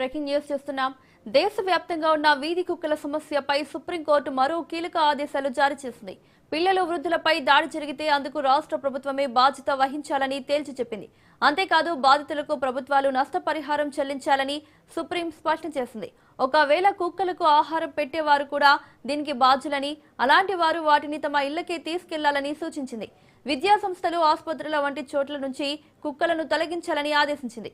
Breaking news చూస్తున్నాం. దేశవ్యాప్తంగా ఉన్న వీధి కుక్కల సమస్యపై సుప్రీంకోర్టు మరో కీలక ఆదేశాలు జారీ చేసింది. పిల్లలు వృద్ధులపై దాడి జరిగితే అందుకు రాష్ట్ర ప్రభుత్వమే బాధ్యత వహించాలని తేల్చి చెప్పింది. అంతేకాదు బాధితులకు ప్రభుత్వాలు నష్టపరిహారం చెల్లించాలని సుప్రీం స్పష్టం చేసింది. ఒకవేళ కుక్కలకు ఆహారం పెట్టేవారు కూడా దీనికి బాధ్యులని అలాంటి వారు వాటిని తమ ఇళ్ళకే తీసుకెళ్ళాలని సూచించింది. విద్యాసంస్థలు ఆసుపత్రుల వంటి చోట్ల నుంచి కుక్కలను తొలగించాలని ఆదేశించింది.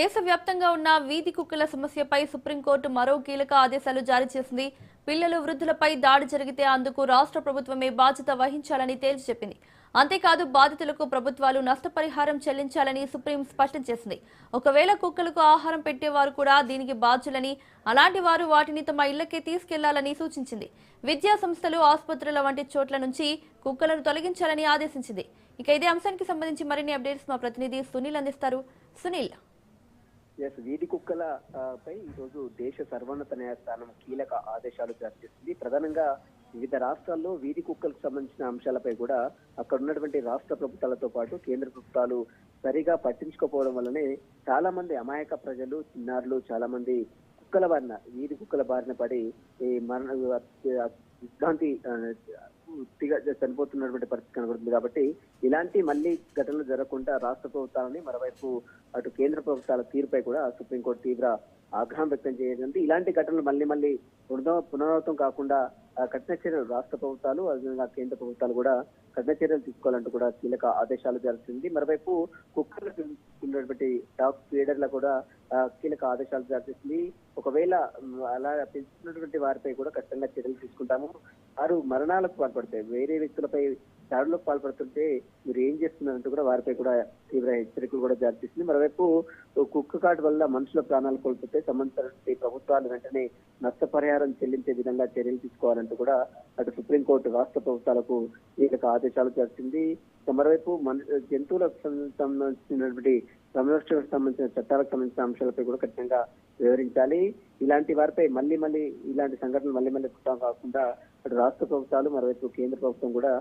దేశవ్యాప్తంగా ఉన్న వీధి కుక్కల సమస్యపై సుప్రీంకోర్టు మరో కీలక ఆదేశాలు జారీ చేసింది. పిల్లలు వృద్ధులపై దాడి జరిగితే అందుకు రాష్ట్ర ప్రభుత్వమే బాధ్యత వహించాలని తేల్చి చెప్పింది. అంతేకాదు బాధితులకు ప్రభుత్వాలు నష్టపరిహారం చెల్లించాలని సుప్రీం స్పష్టం చేసింది. ఒకవేళ కుక్కలకు ఆహారం పెట్టేవారు కూడా దీనికి బాధ్యులని అలాంటి వారు వాటిని తమ ఇళ్ళకే తీసుకెళ్ళాలని సూచించింది. విద్యా సంస్థలు ఆసుపత్రుల వంటి చోట్ల నుంచి కుక్కలను తొలగించాలని ఆదేశించింది. ఇక ఇదే అంశానికి సంబంధించి మరిన్ని అప్డేట్స్ మా ప్రతినిధి సునీల్ అందిస్తారు. సునీల్ ఎస్ వీధి కుక్కల పై ఈరోజు దేశ సర్వోన్నత న్యాయస్థానం కీలక ఆదేశాలు జారీ చేసింది. ప్రధానంగా వివిధ రాష్ట్రాల్లో వీధి కుక్కలకు సంబంధించిన అంశాలపై కూడా అక్కడ ఉన్నటువంటి రాష్ట్ర ప్రభుత్వాలతో పాటు కేంద్ర ప్రభుత్వాలు సరిగా పట్టించుకోకపోవడం వల్లనే చాలా మంది అమాయక ప్రజలు చిన్నారులు చాలా మంది కుక్కల బారిన వీధి కుక్కల బారిన పడి ఈ మరణ విభ్రాంతి పూర్తిగా చనిపోతున్నటువంటి పరిస్థితి కనబడుతుంది. కాబట్టి ఇలాంటి మళ్ళీ ఘటనలు జరగకుండా రాష్ట్ర ప్రభుత్వాలని మరోవైపు అటు కేంద్ర ప్రభుత్వాల తీరుపై కూడా సుప్రీంకోర్టు తీవ్ర ఆగ్రహం వ్యక్తం చేయడంతో ఇలాంటి ఘటనలు మళ్ళీ మళ్ళీ పునరావ- పునరావృతం కాకుండా కఠిన చర్యలు రాష్ట్ర ప్రభుత్వాలు అదేవిధంగా కేంద్ర ప్రభుత్వాలు కూడా కఠిన చర్యలు తీసుకోవాలంటూ కూడా కీలక ఆదేశాలు జరుగుతుంది మరోవైపు కుక్కర్లు పెంచుకున్నటువంటి డాగ్ ఫీడర్లకు కూడా కీలక ఆదేశాలు జారీ చేసింది ఒకవేళ అలా పెంచుతున్నటువంటి వారిపై కూడా ఖచ్చితంగా చర్యలు తీసుకుంటాము. వారు మరణాలకు పాల్పడతాయి. వేరే వ్యక్తులపై దాడులకు పాల్పడుతుంటే మీరు ఏం చేస్తున్నారంటూ కూడా వారిపై కూడా తీవ్ర హెచ్చరికలు కూడా జారీ చేసింది. మరోవైపు కుక్క కాటు వల్ల మనుషుల ప్రాణాలు కోల్పోతే సంబంధించిన ప్రభుత్వాలు వెంటనే నష్టపరిహారం చెల్లించే విధంగా చర్యలు తీసుకోవాలంటూ కూడా అటు సుప్రీంకోర్టు రాష్ట్ర ప్రభుత్వాలకు కీలక ఆదేశాలు చేస్తుంది మరోవైపు మన జంతువులకు సంబంధించినటువంటి సంరక్షణకు సంబంధించిన చట్టాలకు సంబంధించిన అంశాలపై కూడా ఖచ్చితంగా వివరించాలి. ఇలాంటి వారిపై మళ్ళీ మళ్ళీ ఇలాంటి సంఘటనలు మళ్ళీ మళ్ళీ కాకుండా అటు రాష్ట్ర ప్రభుత్వాలు మరోవైపు కేంద్ర ప్రభుత్వం కూడా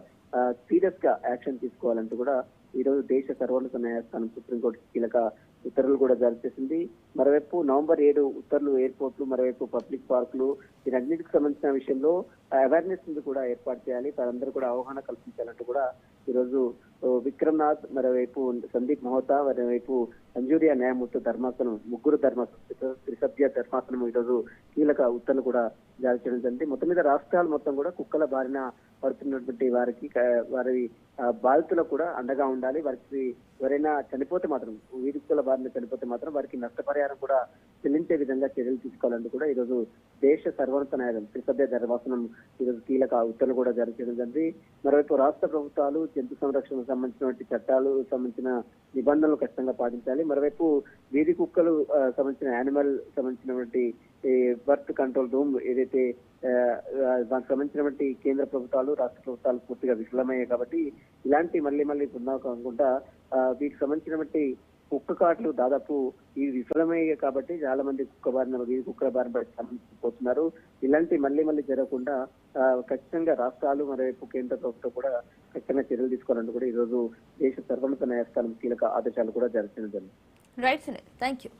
సీరియస్గా యాక్షన్ తీసుకోవాలంటూ కూడా ఈ రోజు దేశ సర్వోన్నత న్యాయస్థానం సుప్రీంకోర్టు కీలక ఉత్తర్వులు కూడా జారీ చేసింది. మరోవైపు నవంబర్ ఏడు ఉత్తర్వులు ఎయిర్పోర్ట్లు మరోవైపు పబ్లిక్ పార్కులు వీటన్నిటికి సంబంధించిన విషయంలో అవేర్నెస్ కూడా ఏర్పాటు చేయాలి. వారందరూ కూడా అవగాహన కల్పించాలంటూ కూడా ఈ రోజు మరోవైపు సందీప్ మహోతా మరోవైపు మంజూరియా న్యాయమూర్తి ధర్మాసనం ముగ్గురు ధర్మాసనం త్రిసభ్య ధర్మాసనం ఈ రోజు కీలక ఉత్తర్వులు కూడా జారీ చేయడం జరిగింది. మొత్తం మీద రాష్ట్రాలు మొత్తం కూడా కుక్కల బారిన పడుతున్నటువంటి వారికి వారి బాధితులకు కూడా అండగా ఉండాలి. వారికి ఎవరైనా చనిపోతే మాత్రం వీధి కుక్కల బారిన చనిపోతే మాత్రం వారికి నష్టపరిహారం కూడా చెల్లించే విధంగా చర్యలు తీసుకోవాలని కూడా ఈ రోజు దేశ సర్వోన్నత న్యాయాలయం త్రిసభ్య ధర్మాసనం ఈరోజు కీలక ఉత్తర్వులు కూడా జారీ చేయడం జరిగింది. మరోవైపు రాష్ట్ర ప్రభుత్వాలు జంతు సంరక్షణకు సంబంధించినటువంటి చట్టాలు సంబంధించిన నిబంధనలు ఖచ్చితంగా పాటించాలి. మరోవైపు వీధి కుక్కలు సంబంధించిన యానిమల్ సంబంధించినటువంటి ఈ బర్త్ కంట్రోల్ రూమ్ ఏదైతే దానికి సంబంధించినటువంటి కేంద్ర ప్రభుత్వాలు రాష్ట్ర ప్రభుత్వాలు పూర్తిగా విఫలమయ్యాయి కాబట్టి ఇలాంటి మళ్ళీ మళ్ళీ పునరావు కాకుండా వీటికి సంబంధించినటువంటి కుక్క కాట్లు దాదాపు ఈ విఫలమయ్యాయి కాబట్టి చాలా మంది కుక్క బారిన కుక్కల బారిన పడి పోతున్నారు. ఇలాంటి మళ్ళీ మళ్ళీ జరగకుండా ఖచ్చితంగా రాష్ట్రాలు మరోవైపు కేంద్ర ప్రభుత్వం కూడా ఖచ్చితంగా చర్యలు తీసుకోవాలని కూడా ఈ రోజు దేశ సర్వోన్నత న్యాయస్థానం కీలక ఆదేశాలు కూడా జారీ చేయడం జరిగింది. Right thank you